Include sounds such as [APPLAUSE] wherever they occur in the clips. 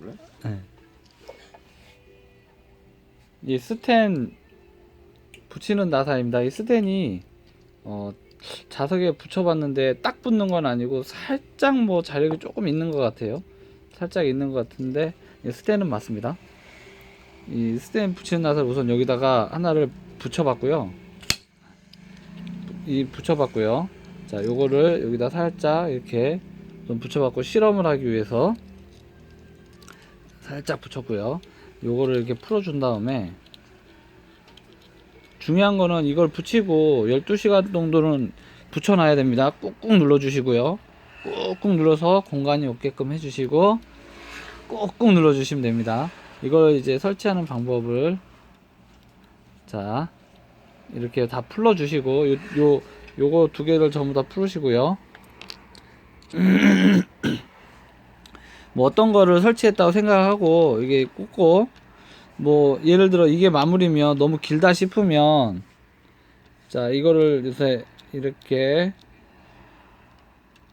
원래? 네. 이 스텐 붙이는 나사입니다. 이 스텐이 어, 자석에 붙여봤는데 딱 붙는 건 아니고 살짝 뭐 자력이 조금 있는 것 같아요. 살짝 있는 것 같은데 이 스텐은 맞습니다. 이 스텐 붙이는 나사를 우선 여기다가 하나를 붙여봤고요. 이 붙여봤고요. 자, 요거를 여기다 살짝 이렇게 좀 붙여봤고 실험을 하기 위해서 살짝 붙였고요. 요거를 이렇게 풀어준 다음에 중요한 거는 이걸 붙이고 12시간 정도는 붙여놔야 됩니다. 꾹꾹 눌러주시고요. 꾹꾹 눌러서 공간이 없게끔 해주시고 꾹꾹 눌러주시면 됩니다. 이걸 이제 설치하는 방법을 자 이렇게 다 풀어주시고 요, 요 요거 두 개를 전부 다 풀으시고요. [CLEARS THROAT] 뭐 어떤 거를 설치했다고 생각하고 이게 꽂고 뭐 예를 들어 이게 마무리면 너무 길다 싶으면 자 이거를 요새 이렇게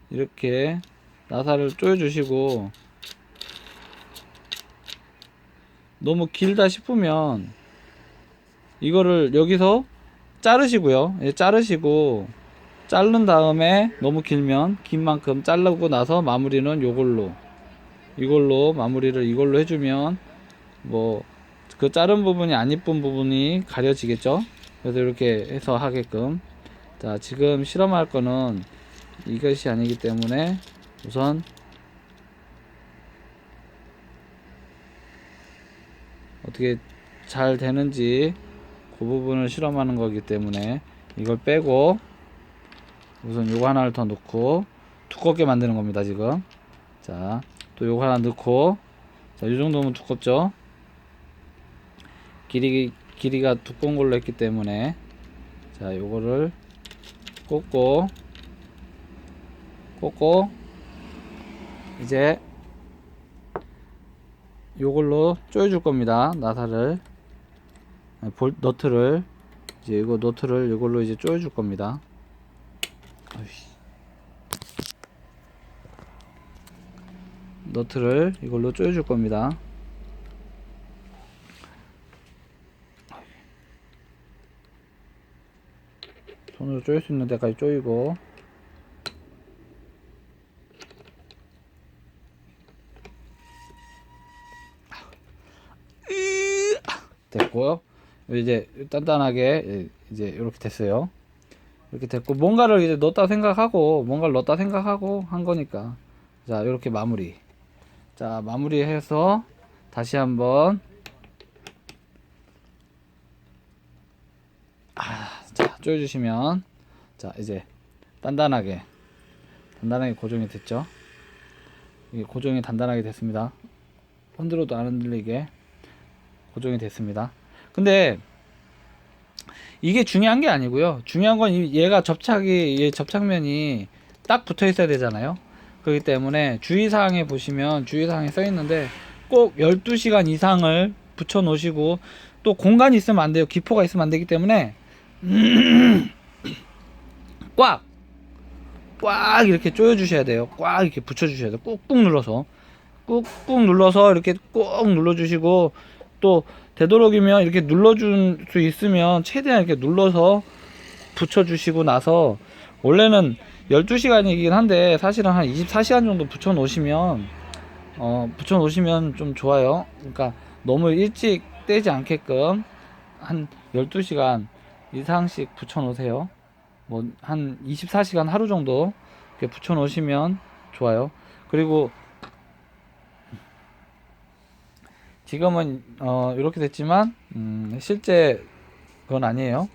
이렇게 나사를 조여 주시고 너무 길다 싶으면 이거를 여기서 자르시고요. 예, 자르시고 자른 다음에 너무 길면 긴 만큼 자르고 나서 마무리는 요걸로 이걸로 마무리를 이걸로 해주면 뭐 그 자른 부분이 안 이쁜 부분이 가려지겠죠? 그래서 이렇게 해서 하게끔. 자 지금 실험할 거는 이것이 아니기 때문에 우선 어떻게 잘 되는지 그 부분을 실험하는 거기 때문에 이걸 빼고 우선 요거 하나를 더 넣고 두껍게 만드는 겁니다 지금. 자 또 요거 하나 넣고 자, 이 정도면 두껍죠? 길이, 길이가 두꺼운 걸로 했기 때문에 자, 요거를 꽂고 꽂고 이제 요걸로 조여 줄 겁니다. 나사를 아니, 볼, 너트를 이제 이거 너트를 이걸로 이제 조여 줄 겁니다. 아이씨. 너트를 이걸로 조여줄 겁니다. 손으로 조일 수 있는 데까지 조이고 됐고요. 이제 단단하게 이제 이렇게 됐어요. 이렇게 됐고 뭔가를 이제 넣었다 생각하고 뭔가를 넣었다 생각하고 한 거니까 자 이렇게 마무리 자 마무리해서 다시 한번. 아, 자 조여주시면. 자 이제 단단하게 단단하게 고정이 됐죠? 고정이 단단하게 됐습니다. 흔들어도 안 흔들리게 고정이 됐습니다. 근데 이게 중요한 게 아니고요. 중요한 건 이- 얘가 접착이 얘 접착면이 딱 붙어 있어야 되잖아요 그렇기 때문에 주의사항에 보시면 주의사항에 써 있는데 꼭 12시간 이상을 붙여 놓으시고 또 공간이 있으면 안 돼요. 기포가 있으면 안 되기 때문에 [CLEARS THROAT] 꽉! 꽉 이렇게 조여 주셔야 돼요. 꽉 이렇게 붙여 주셔야 돼요. 꾹꾹 눌러서. 꾹꾹 눌러서 이렇게 꾹 눌러 주시고 또 되도록이면 이렇게 눌러 줄 수 있으면 최대한 이렇게 눌러서 붙여 주시고 나서 원래는 12시간이긴 한데 사실은 한 24시간 정도 붙여 놓으시면 어 붙여 놓으시면 좀 좋아요. 그러니까 너무 일찍 떼지 않게끔 한 12시간 이상씩 붙여 놓으세요. 뭐 한 24시간 하루 정도 이렇게 붙여 놓으시면 좋아요. 그리고 지금은 어 이렇게 됐지만 음 실제 그건 아니에요.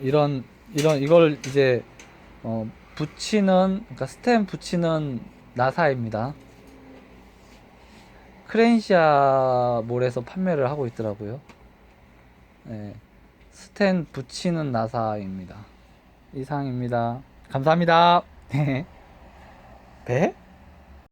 이런 이런 이걸 이제 어 붙이는 그러니까 스템 붙이는 나사입니다. 크레인시아 몰에서 판매를 하고 있더라고요. 네, 스텐 붙이는 나사입니다. 이상입니다. 감사합니다. [LAUGHS] 네. 배?